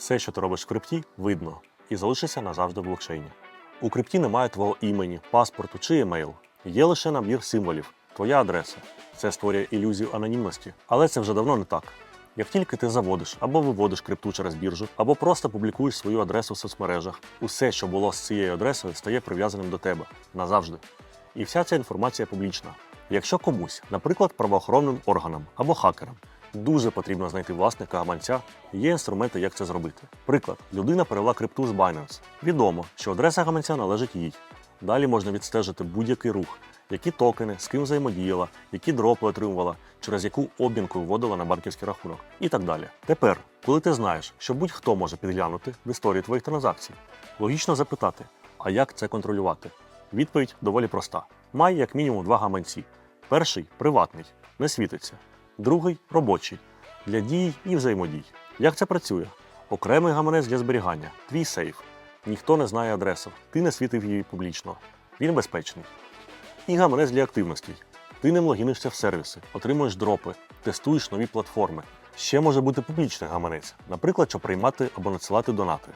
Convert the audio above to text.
Все, що ти робиш в крипті, видно і залишиться назавжди в блокчейні. У крипті немає твого імені, паспорту чи емейл. Є лише набір символів, твоя адреса. Це створює ілюзію анонімності, але це вже давно не так. Як тільки ти заводиш або виводиш крипту через біржу, або просто публікуєш свою адресу в соцмережах, усе, що було з цією адресою, стає прив'язаним до тебе назавжди. І вся ця інформація публічна. Якщо комусь, наприклад, правоохоронним органам або хакерам, дуже потрібно знайти власника гаманця, є інструменти, як це зробити. Приклад, людина перевела крипту з Binance. Відомо, що адреса гаманця належить їй. Далі можна відстежити будь-який рух, які токени, з ким взаємодіяла, які дропи отримувала, через яку обмінку вводила на банківський рахунок і так далі. Тепер, коли ти знаєш, що будь-хто може підглянути в історії твоїх транзакцій, логічно запитати, а як це контролювати? Відповідь доволі проста: май як мінімум два гаманці. Перший приватний, не світиться, другий робочий для дій і взаємодій. Як це працює? Окремий гаманець для зберігання, твій сейф. Ніхто не знає адресу, ти не світив її публічно. Він безпечний. І гаманець для активностей. Ти ним логінишся в сервіси, отримуєш дропи, тестуєш нові платформи. Ще може бути публічний гаманець, наприклад, щоб приймати або надсилати донати.